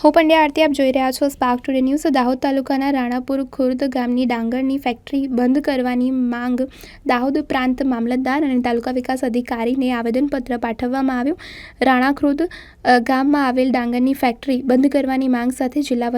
હું પંડ્યા આરતી, આપ જોઈ રહ્યા છો સ્પાર્ક ટુડે ન્યૂઝ દાહોદ તાલુકાના રાણાપુર ખુર્દ ગામની ડાંગરની ફેક્ટરી બંધ કરવાની માંગ દાહોદ પ્રાંત મામલતદાર અને તાલુકા વિકાસ અધિકારીને આવેદનપત્ર પાઠવવામાં આવ્યું. રાણા ખુર્દ ગામમાં આવેલ ડાંગરની ફેક્ટરી બંધ કરવાની માંગ સાથે જિલ્લા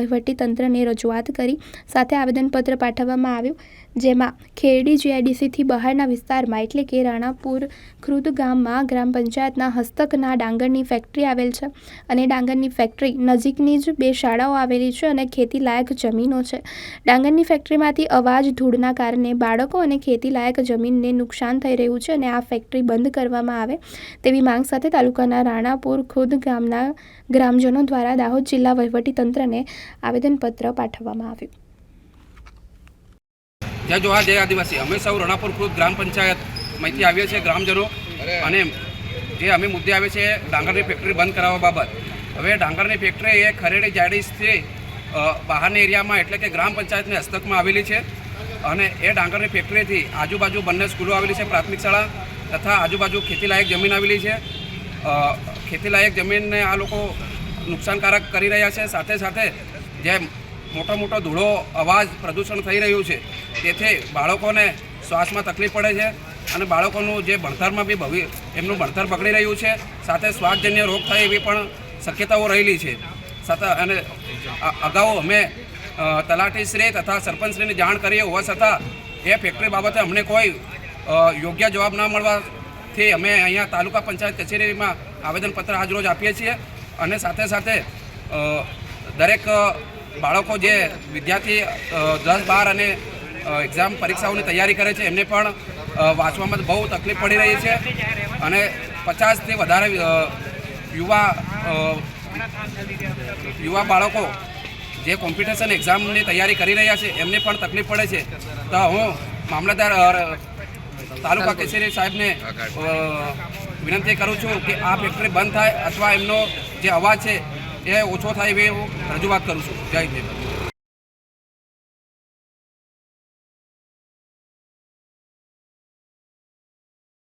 તંત્રને રજૂઆત કરી, સાથે આવેદનપત્ર પાઠવવામાં આવ્યું. જેમાં ખેરડી જીઆઈડીસીથી બહારના વિસ્તારમાં, એટલે કે રાણાપુર ખુર્દ ગામમાં ગ્રામ પંચાયતના હસ્તકના ડાંગરની ફેક્ટરી આવેલ છે અને ડાંગરની ફેક્ટરી નજીકની જ બે શાળાઓ આવેલી છે અને ખેતી લાયક જમીનો છે. ડાંગરની ફેક્ટરીમાંથી અવાજ ધૂળના કારણે બાળકો અને ખેતી લાયક જમીનને નુકસાન થઈ રહ્યું છે અને આ ફેક્ટરી બંધ કરવામાં આવે તેવી માંગ સાથે તાલુકાના રાણાપુર ખુદ ગામના ગ્રામજનો દ્વારા દાહોદ જિલ્લા વહીવટી તંત્રને આવેદનપત્ર પાઠવવામાં આવ્યું. જય જોહાર જય આદિવાસી. અમે સૌ રણાપુર ખુદ ગ્રામ પંચાયતમાંથી આવીએ છીએ ગ્રામજનો. અને જે અમે મુદ્દે આવે છે ડાંગરની ફેક્ટરી બંધ કરાવવા બાબત. હવે ડાંગરની ફેક્ટરી એ ખરેડી જાડીસથી બહારની એરિયામાં એટલે કે ગ્રામ પંચાયતની હસ્તકમાં આવેલી છે. અને એ ડાંગરની ફેક્ટરીથી આજુબાજુ બંને સ્કૂલો આવેલી છે, પ્રાથમિક શાળા તથા આજુબાજુ ખેતીલાયક જમીન આવેલી છે. ખેતીલાયક જમીનને આ લોકો નુકસાનકારક કરી રહ્યા છે. સાથે સાથે જે મોટો મોટો ધૂળો અવાજ પ્રદૂષણ થઈ રહ્યું છે, તેથી બાળકોને શ્વાસમાં તકલીફ પડે છે અને બાળકોનું જે ભણતરમાં બી ભવિ, એમનું ભણતર બગડી રહ્યું છે. સાથે શ્વાસજન્ય રોગ થાય એવી પણ શક્યતાઓ રહેલી છે. સાથે અને અગાઉ અમે તલાટીશ્રી તથા સરપંચશ્રીને જાણ કરીએ હોવા છતાં એ ફેક્ટરી બાબતે અમને કોઈ યોગ્ય જવાબ ના મળવાથી અમે અહીંયા તાલુકા પંચાયત કચેરીમાં આવેદનપત્ર આજરોજ આપીએ છીએ અને સાથે સાથે દરેક બાળકો જે વિદ્યાર્થી દસ બાર અને એક્ઝામ પરીક્ષાઓની તૈયારી કરે છે એમને પણ વાંચવામાં બહુ તકલીફ પડી રહી છે અને પચાસથી વધારે યુવા યુવા બાળકો જે કોમ્પિટિશન એક્ઝામની તૈયારી કરી રહ્યા છે એમને પણ તકલીફ પડે છે. તો હું મામલતદાર તાલુકા કચેરી સાહેબને વિનંતી કરું છું કે આ ફેક્ટરી બંધ થાય અથવા એમનો જે અવાજ છે એ ઓછો થાય એવી હું રજૂઆત કરું છું. જય હિન્દ.